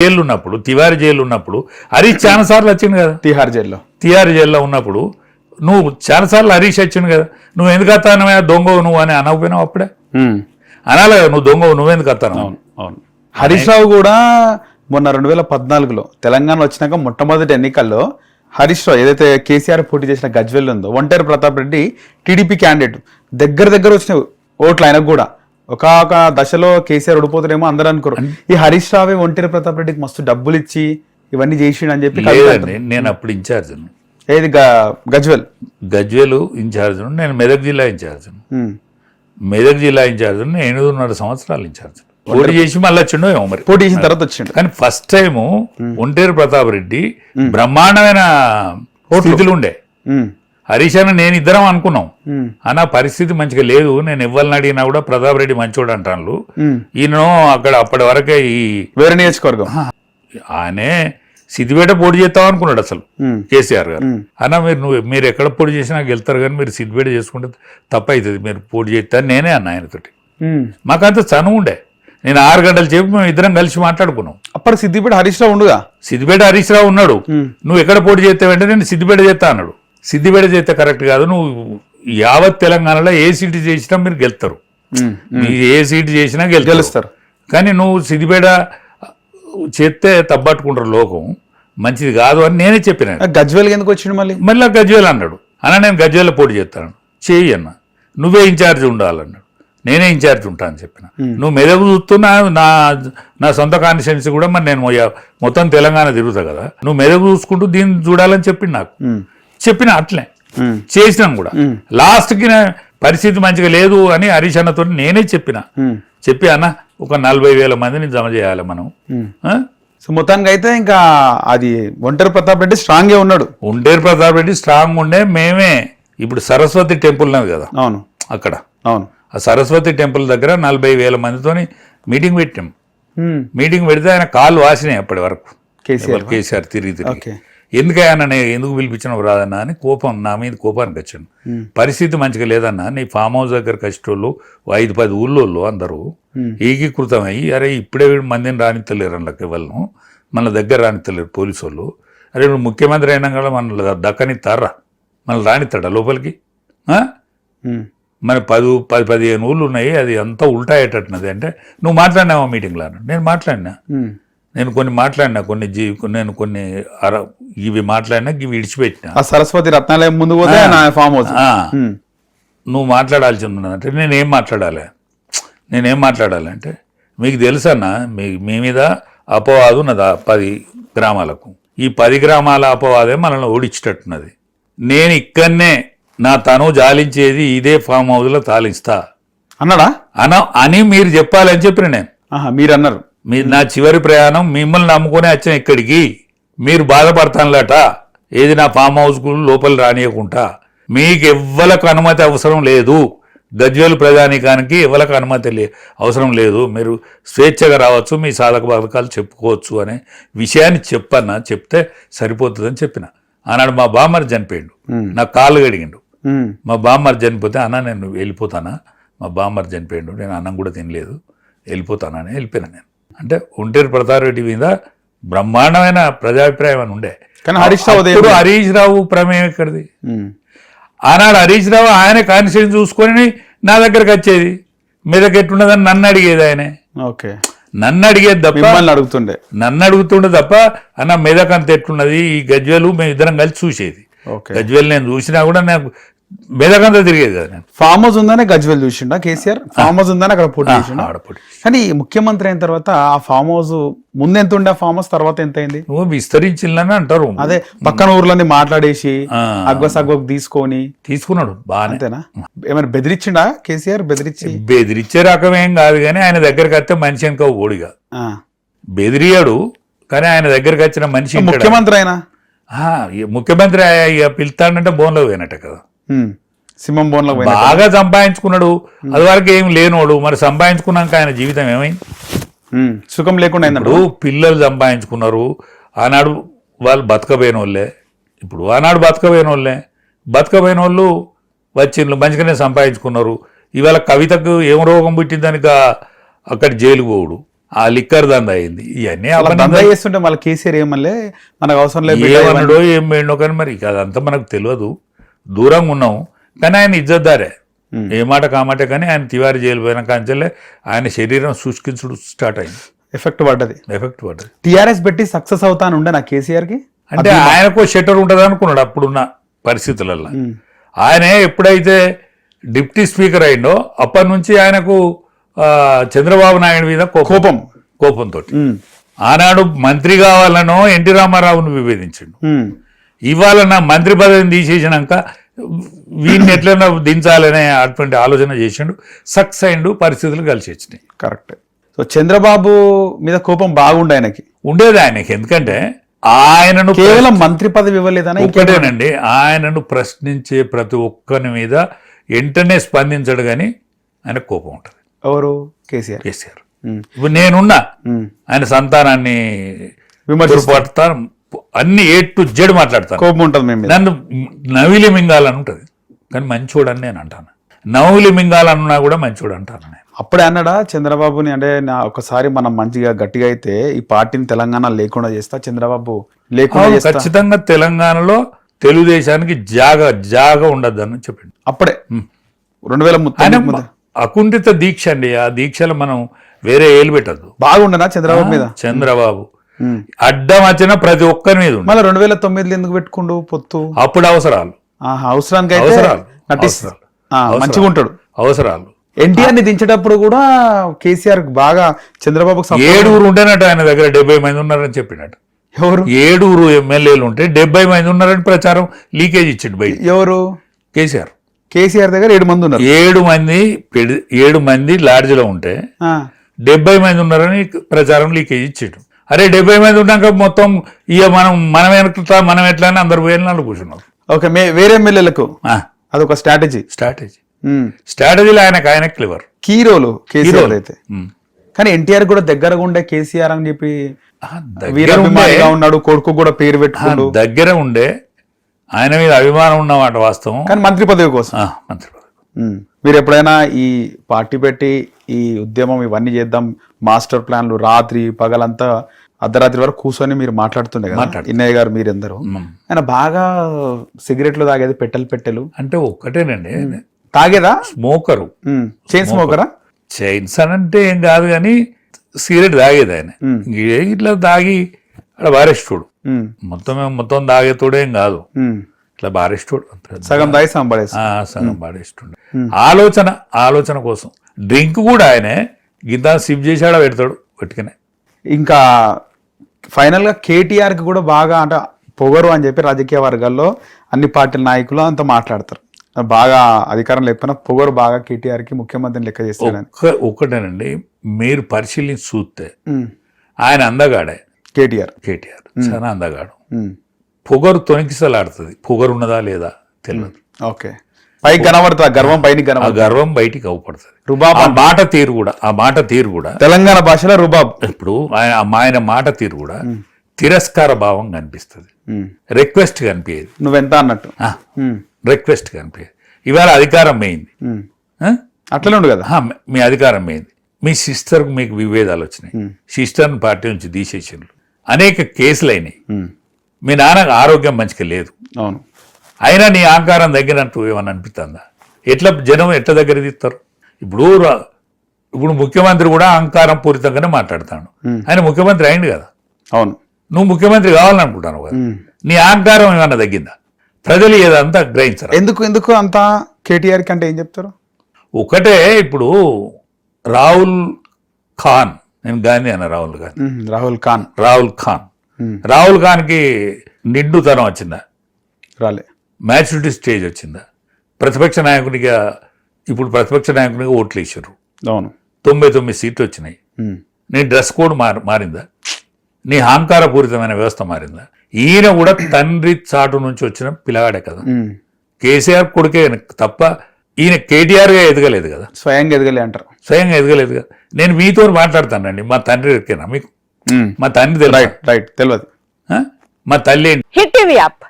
Jail ఉన్నప్పుడు Tiwari jail ఉన్నప్పుడు హరీష్ చాలా సార్లు వచ్చింది కదా? తిహార్ జైల్లో. తిహార్ జైల్లో ఉన్నప్పుడు నువ్వు చాలాసార్లు హరీష్ వచ్చింది కదా? నువ్వు ఎందుకు వస్తానవే దొంగవు నువ్వు అని అనకపోయినావు అప్పుడే? అనాలి కదా నువ్వు దొంగవు నువ్వెందుకు అవును అవును. హరీష్ రావు కూడా మొన్న రెండు వేల పద్నాలుగులో తెలంగాణ వచ్చినాక మొట్టమొదటి ఎన్నికల్లో హరీష్ రావు ఏదైతే కేసీఆర్ పోటీ చేసిన గజ్వెల్ ఉందో ఒంటేరు ప్రతాప్ రెడ్డి టీడీపీ క్యాండిడేట్ దగ్గర దగ్గర వచ్చిన ఓట్లు ఆయనకు కూడా. ఒక ఒక దశలో కేసీఆర్ ఓడిపోతారేమో అందరూ అనుకోరు. ఈ హరీష్ రావే ఒంటేరు ప్రతాప్ రెడ్డికి మస్తు డబ్బులు ఇచ్చి ఇవన్నీ చేసిండు అని చెప్పి నేను అప్పుడు ఇన్ఛార్జ్ ఏది గజ్వెల్? గజ్వేలు ఇన్ఛార్జ్ నేను మెదక్ జిల్లా ఇన్ఛార్జ్. మెదక్ జిల్లా ఇన్ఛార్జ్ నేను ఎనిమిదిన్నర సంవస్థరాలు ఇన్ఛార్జ్ పోటీ చేసి మళ్ళీ వచ్చిండో ఏమో మరి. పోటీ చేసిన తర్వాత వచ్చిండు. కానీ ఫస్ట్ టైము ఒంటేరు ప్రతాప్ రెడ్డి బ్రహ్మాండమైన స్థితిలో ఉండే. హరీష్ అన్న నేను ఇద్దరం అనుకున్నాం. అన్న పరిస్థితి మంచిగా లేదు. నేను ఇవ్వాలని అడిగినా కూడా ప్రతాప్ రెడ్డి మంచోడు అంటాను. ఈయన అక్కడ అప్పటి వరకే ఈ వేరే నియోజకవర్గం. ఆయనే సిద్దిపేట పోటీ చేస్తాం అనుకున్నాడు అసలు. కేసీఆర్ గారు. అన్న మీరు నువ్వు మీరు ఎక్కడ పోటీ చేసినా గెలుతారు కానీ మీరు సిద్దిపేట చేసుకుంటే తప్ప అవుతుంది మీరు పోటీ చేస్తారు నేనే అన్న ఆయనతోటి. మాకంత చనువు ఉండే. నేను ఆరు గంటలు చెప్పి మేము ఇద్దరం కలిసి మాట్లాడుకున్నాం. అప్పుడు సిద్దిపేట హరీష్ రావు ఉండుగా? సిద్దిపేట హరీష్ రావు ఉన్నాడు. నువ్వు ఎక్కడ పోటీ చేస్తావంటే నేను సిద్దిపేట చేస్తా అన్నాడు. సిద్దిపేట చేస్తే కరెక్ట్ కాదు. నువ్వు యావత్ తెలంగాణలో ఏ సీటు చేసినా మీరు గెలుతారు. ఏ సీటు చేసినా గెలుస్తారు గెలుస్తారు. కానీ నువ్వు సిద్దిపేట చేస్తే తప్పట్టుకుంటారు లోకం. మంచిది కాదు అని నేనే చెప్పిన. ఆ గజ్వేల్కి ఎందుకు వచ్చిండు మళ్ళీ? మళ్ళీ గజ్వేల్ అన్నాడు. అన్న నేను గజ్వేల్లో పోటీ చేస్తాను. చేయి అన్న. నువ్వే ఇన్ఛార్జ్ ఉండాలన్నాడు. నేనే ఇన్ఛార్జ్ ఉంటా అని చెప్పిన. నువ్వు మెదకు చూస్తున్నా నా నా సొంత కాన్స్టిట్యున్సీ కూడా మరి నేను మొత్తం తెలంగాణ తిరుగుతా కదా. నువ్వు మెదకు చూసుకుంటూ దీన్ని చూడాలని చెప్పింది నాకు. చెప్పిన అట్లే. చేసినాం కూడా. లాస్ట్కి పరిస్థితి మంచిగా లేదు అని హరీష్ అన్నతో నేనే చెప్పిన. చెప్పి అన్న ఒక నలభై వేల మందిని జమ చేయాలి మనం? సో మొత్తానికి అయితే ఇంకా అది ఒంటరి ప్రతాప్ రెడ్డి స్ట్రాంగ్గా ఉన్నాడు. ఉండేరు ప్రతాప్ రెడ్డి స్ట్రాంగ్ ఉండే మేమే. ఇప్పుడు సరస్వతి టెంపుల్ ఉన్నది కదా. అవును. అక్కడ. అవును. ఆ సరస్వతి టెంపుల్ దగ్గర నలభై వేల మందితోని మీటింగ్ పెట్టాం. మీటింగ్ పెడితే ఆయన కాళ్ళు వాసినాయి అప్పటి వరకు. కేసీఆర్ కేసీఆర్ తిరిగి తిరిగి. ఎందుకయ్యా నేను ఎందుకు పిలిపించినావు రాదన్నా అని కోపం నా మీద కోపానికి వచ్చాను. పరిస్థితి మంచిగా లేదన్నా నీ ఫామ్ హౌస్ దగ్గరకు వచ్చేటోళ్ళు ఓ ఐదు పది ఊళ్ళోళ్ళు అందరూ ఏకీకృతం అయ్యి అరే ఇప్పుడే వీడు మందిని రానిత్తలేరు అందులోకి వాళ్ళను మన దగ్గర రానిత్తలేరు పోలీసు వాళ్ళు అరే ఇప్పుడు ముఖ్యమంత్రి అయినా కూడా మన దక్కనిస్తారా మన రానిస్తాడా లోపలికి. మరి పది పది పదిహేను ఊళ్ళు ఉన్నాయి అది అంతా ఉల్టా అయ్యేటట్టున్నది అంటే నువ్వు మాట్లాడినావా మీటింగ్లో నేను మాట్లాడినా. నేను కొన్ని మాట్లాడినా కొన్ని జీ నేను కొన్ని అర ఇవి మాట్లాడినా ఇవి విడిచిపెట్టినా. సరస్వతి రత్నాలయం ముందు పోతే నా ఫామ్. నువ్వు మాట్లాడాల్సి ఉన్నదంటే నేనేం మాట్లాడాలి? నేనేం మాట్లాడాలి అంటే మీకు తెలుసన్నా మీ మీ మీద అపవాదు ఉన్నది ఆ పది గ్రామాలకు. ఈ పది గ్రామాల అపవాదే మనల్ని ఓడించేటట్టున్నది. నేను ఇక్కడనే నా తను జాలించేది ఇదే ఫామ్ హౌస్లో తాలిస్తా అన్నాడా? అన అని మీరు చెప్పాలని చెప్పిన నేను. మీరు అన్నారు మీ నా చివరి ప్రయాణం మిమ్మల్ని నమ్ముకునే వచ్చాను ఇక్కడికి. మీరు బాధపడతానులట. ఏది నా ఫామ్ హౌస్కు లోపల రానియకుండా. మీకు ఎవ్వలకు అనుమతి అవసరం లేదు. గజ్వేలు ప్రజానీకానికి ఎవరికి అనుమతి లే అవసరం లేదు. మీరు స్వేచ్ఛగా రావచ్చు మీ సాధక బాధకాలు చెప్పుకోవచ్చు అనే విషయాన్ని చెప్పన్న చెప్తే సరిపోతుందని చెప్పిన. ఆనాడు మా బామ్మర్ చనిపోయిండు. నా కాళ్ళు గడిగిండు. మా బామ్మర్ చనిపోతే అన్న నేను వెళ్ళిపోతానా? మా బామ్మర్ చనిపోయిండు. నేను అన్నం కూడా తినలేదు. వెళ్ళిపోతానని వెళ్ళిపోయినా నేను. అంటే ఒంటేరు ప్రతాప్ రెడ్డి మీద బ్రహ్మాండమైన ప్రజాభిప్రాయం అని ఉండే. కానీ హరీష్ రావు హరీష్ రావు ప్రమేయం ఎక్కడిది. ఆనాడు హరీష్ రావు ఆయన కాన్స్టిట్యూన్స్ చూసుకొని నా దగ్గరకు వచ్చేది. మీదకి ఎట్లున్నదని నన్ను అడిగేది ఆయనే. ఓకే. నన్ను అడిగేది తప్ప అడుగుతుండే. నన్ను అడుగుతుండే తప్ప అన్న మెదక్ అంత ఎట్లున్నది? ఈ గజ్వేలు మేము ఇద్దరం కలిసి చూసేది. ఓకే. గజ్వేల్ నేను చూసినా కూడా నాకు మెదకంతా తిరిగేది ఫామ్ హౌస్ ఉందనే గజ్వెల్ చూసిండా కేసీఆర్? ఫామ్ హౌస్ ఉందని అక్కడ పోటీ చేసిండా? కానీ ముఖ్యమంత్రి అయిన తర్వాత ఆ ఫామ్ హౌస్ ముందు ఎంత ఉండే ఫామ్ హౌస్ తర్వాత ఎంత అయింది నువ్వు విస్తరించిందని అంటారు. అదే పక్కన ఊర్లన్నీ మాట్లాడేసి ఆ. అగ్వ సగ్వకు తీసుకొని. తీసుకున్నాడు బాగానే. అంతేనా? ఏమైనా బెదిరించిండా కేసీఆర్? బెదిరించి? బెదిరించే రకమేం కాదు కానీ ఆయన దగ్గరికి వస్తే మనిషి వెనక ఓడిగా. బెదిరియాడు కానీ ఆయన దగ్గరికి వచ్చిన మనిషి? ముఖ్యమంత్రి అయినా? ఆ, ఈ ముఖ్యమంత్రి పిలుతాడంటే బోన్లో పోయినట్ట కదా. సింహం బోన్లో బాగా సంపాదించుకున్నాడు. అది వరకు ఏం లేనోడు. మరి సంపాదించుకున్నాక ఆయన జీవితం ఏమైంది. సుఖం లేకుండా అయిందంట ఇప్పుడు పిల్లలు సంపాదించుకున్నారు. ఆనాడు వాళ్ళు బతకబోయిన వాళ్ళే ఇప్పుడు ఆనాడు బతకబోయిన వాళ్ళే బతకబోయిన వాళ్ళు వచ్చిండ్రు మంచిగానే సంపాదించుకున్నారు. ఇవాళ కవితకు ఏం రోగం పుట్టిందని అక్కడి జైలు పోవుడు. ఆ లిక్కర్ దంద అయింది. ఇవన్నీ. దందా చేస్తుంటే మళ్ళీ కేసీఆర్ ఏమల్లే మనకు అవసరం లేదు. ఏమన్నాడో ఏం వేయండో కానీ మరి అదంతా మనకు తెలియదు. దూరంగా ఉన్నాం కానీ ఆయన ఇజ్జతదారే. ఉమ్. ఏ మాట కామాటే కానీ ఆయన తివారి జైలు పోయిన కాంచెల్లే ఆయన శరీరం శుష్కించుడు స్టార్ట్ అయింది. ఎఫెక్ట్ పడ్డది. ఎఫెక్ట్ పడ్డది. టిఆర్ఎస్ పెట్టి సక్సెస్ అవుతాను ఉండే నా కేసీఆర్కి? అంటే ఆయనకు షట్టర్ ఉంటుంది అనుకున్నాడు అప్పుడున్న పరిస్థితులలో. ఆయనే ఎప్పుడైతే డిప్యూటీ స్పీకర్ అయిండో అప్పటి నుంచి ఆయనకు చంద్రబాబు నాయుడు మీద కోపం. కోపం. కోపంతో. ఆనాడు మంత్రి కావాలనో ఎన్టీ రామారావును విభేదించిండు. ఇవాళ నా మంత్రి పదవిని తీసేసినాక వీడిని ఎట్లైనా దించాలనే అటువంటి ఆలోచన చేసిండు. సక్సెస్ అయిండు పరిస్థితులు కలిసి వచ్చినాయి. కరెక్ట్. సో చంద్రబాబు మీద కోపం బాగుండే ఆయనకి? ఉండేది ఆయనకి. ఎందుకంటే ఆయనను కేవలం మంత్రి పదవి ఇవ్వలేదని ఒక్కటేనండి ఆయనను ప్రశ్నించే ప్రతి ఒక్కరి మీద వెంటనే స్పందించడు కానీ ఆయన కోపం ఉంటుంది. ఎవరు? కేసీఆర్. కేసీఆర్. ఇప్పుడు నేనున్నా. ఆయన సంతానాన్ని విమర్శిస్తారు. అన్ని ఏ టు జెడ్ మాట్లాడతాను. కోపం ఉంటుంది మేము నన్ను నవిలి మింగాలని ఉంటుంది. కానీ మంచోడని నేను అంటాను. నవ్వులి మింగాలన్నా కూడా మంచోడు అంటాను నేను. అప్పుడే అన్నాడా చంద్రబాబుని అంటే నా ఒకసారి మనం మంచిగా గట్టిగా అయితే ఈ పార్టీని తెలంగాణ లేకుండా చేస్తా చంద్రబాబు లేకుండా ఖచ్చితంగా తెలంగాణలో తెలుగుదేశానికి జాగ జాగ ఉండద్దని చెప్పిండు. అప్పుడే. రెండు వేల. అకుంఠిత దీక్ష అండి. ఆ దీక్షలో మనం వేరే ఏలు పెట్టద్దు. బాగుండనా చంద్రబాబు మీద? చంద్రబాబు. అడ్డం వచ్చిన ప్రతి ఒక్కరి మీద మళ్ళీ రెండు వేల తొమ్మిదిలో ఎందుకు పెట్టుకుండు పొత్తు? అప్పుడు అవసరాలు. అవసరానికి అవసరాలు. నటిస్ అవసరాలు. ఆ, అవసరాలు. మంచిగా ఉంటాడు. అవసరాలు. ఎన్టీఆర్ని దించేటప్పుడు కూడా కేసీఆర్ బాగా చంద్రబాబుకు support- ఏడుగురు ఉండేనట్టు ఆయన దగ్గర డెబ్బై మంది ఉన్నారని చెప్పినట్టు. ఎవరు? ఏడుగురు ఎమ్మెల్యేలు ఉంటే డెబ్బై మంది ఉన్నారని ప్రచారం లీకేజ్ ఇచ్చిండు బయట. ఎవరు? కేసీఆర్. కేసీఆర్ దగ్గర ఏడు మంది ఉన్నారు. ఏడు మంది ఏడు మంది లాడ్జ్లో ఉంటే డెబ్బై మంది ఉన్నారని ప్రచారం లీకేజ్ ఇచ్చిండు. అరే డెబ్బై మంది ఉన్నాక మొత్తం ఇక మనం మనం ఎట్లా మనం ఎట్లా అని అందరు పోయిన వాళ్ళు కూర్చున్నారు. ఓకే మే వేరే ఎమ్మెల్యేలకు? అదొక స్ట్రాటజీ. స్ట్రాటజీ. స్ట్రాటజీలో ఆయనకు ఆయన క్లివర్ కీ రోలు కేసీఆర్ అయితే. కానీ ఎన్టీఆర్ కూడా దగ్గరగా ఉండే కేసీఆర్ అని చెప్పి వీరాభిమానిగా ఉన్నాడు కొడుకు కూడా పేరు ఆ, పెట్టుకుండు. దగ్గర ఉండే ఆయన మీద అభిమానం ఉన్నమాట వాస్తవం. కానీ మంత్రి పదవి కోసం. మంత్రి పదవి. మీరు ఎప్పుడైనా ఈ పార్టీ పెట్టి ఈ ఉద్యమం ఇవన్నీ చేద్దాం మాస్టర్ ప్లాన్లు రాత్రి పగలంతా అర్ధరాత్రి వరకు కూర్చొని మీరు మాట్లాడుతుండే కదా. ఇన్నయ్య గారు మీరెందరూ. ఆయన బాగా సిగరెట్లు తాగేది పెట్టెలు పెట్టెలు. అంటే ఒక్కటేనండి. తాగేదా? స్మోకరు. చైన్ స్మోకరా. చైన్స్ అని అంటే ఏం కాదు కానీ సిగరెట్ తాగేది ఆయన. ఇట్లా తాగి అక్కడ బారెస్టుడు. మొత్తం మొత్తం తాగేతోడేం కాదు. ఇట్లా బారెస్టుడు సగం తాగి సగం పాడేస్తుండే ఆలోచన ఆలోచన కోసం. డ్రింక్ కూడా ఆయనే గింత సిప్ చేసాడా పెడతాడు పట్టుకునే ఇంకా ఫైనల్గా కేటీఆర్కి కూడా బాగా అంటే పొగరు అని చెప్పి రాజకీయ వర్గాల్లో అన్ని పార్టీల నాయకులు అంతా మాట్లాడతారు. బాగా అధికారం లేకపోయినా పొగరు బాగా కేటీఆర్కి ముఖ్యమంత్రిని లెక్క చేస్తాడని ఒక్క ఒక్కటేనండి మీరు పరిశీలించి చూస్తే. ఆయన అందగాడే. కేటీఆర్. కేటీఆర్ చాలా అందగాడు. పొగరు తొనికిసలాడుతుంది పొగరు ఉన్నదా లేదా తెలియదు ఓకే. పైకి కనబడుతుంది గర్వం పైన కనబడుతుంది. గర్వం బయటికి అవుపడుతుంది. రుబాబ్ ఆ మాట తీరు కూడా ఆ మాట తీరు కూడా. తెలంగాణ భాషలో రుబాబ్. ఇప్పుడు ఆయన ఆయన మాట తీరు కూడా తిరస్కార భావం కనిపిస్తుంది. రిక్వెస్ట్ కనిపించేది. నువ్వెంత అన్నట్టు. రిక్వెస్ట్ కనిపించేది. ఇవాళ అధికారం. ఆ? అట్లనే ఉండు కదా. మీ అధికారం పోయింది. మీ సిస్టర్కు మీకు విభేదాలు వచ్చినాయి. సిస్టర్ని పార్టీ నుంచి తీసేసిండ్రు. అనేక కేసులు అయినాయి. మీ. నాన్నకు ఆరోగ్యం మంచిగా లేదు. అవును. అయినా నీ ఆకారం తగ్గినట్టు ఏమని అనిపిస్తుందా? ఎట్లా జనం ఎట్లా దగ్గర తీస్తారు? ఇప్పుడు రా- ఇప్పుడు ముఖ్యమంత్రి కూడా అహంకారం పూరితంగానే మాట్లాడతాడు. ఆయన ముఖ్యమంత్రి అయింది కదా? అవును. నువ్వు ముఖ్యమంత్రి కావాలనుకుంటాను కదా. నీ అహంకారం ఏమన్నా తగ్గిందా? ప్రజలు ఏదంతా గ్రహించరు? ఎందుకు ఎందుకు అంత కేటీఆర్కి అంటే ఏం చెప్తారు? ఒకటే ఇప్పుడు రాహుల్ ఖాన్ నేను గాంధీ అన్న రాహుల్ గాంధీ. రాహుల్ ఖాన్. రాహుల్ ఖాన్. రాహుల్ ఖాన్కి నిండుతనం వచ్చిందా? రాలే. మ్యాచ్యూరిటీ స్టేజ్ వచ్చిందా? ప్రతిపక్ష నాయకునిగా ఇప్పుడు ప్రతిపక్ష నాయకునిగా ఓట్లు వేసారు అవును. తొంభై తొమ్మిది సీట్లు వచ్చినాయి. నీ డ్రెస్ కోడ్ మార్ మారిందా? నీ అహంకారపూరితమైన వ్యవస్థ మారిందా? ఈయన కూడా తండ్రి చాటు నుంచి వచ్చిన పిల్లగాడే కదా. కేసీఆర్ కొడుకే తప్ప ఈయన కేటీఆర్గా ఎదగలేదు కదా. స్వయంగా ఎదగలే అంటారు. స్వయంగా ఎదగలేదు కదా. నేను మీతో మాట్లాడతానండి మా తండ్రి ఎక్కేనా మీకు. మా తండ్రి రైట్ రైట్. తెలియదు? మా తల్లి? Hit TV app.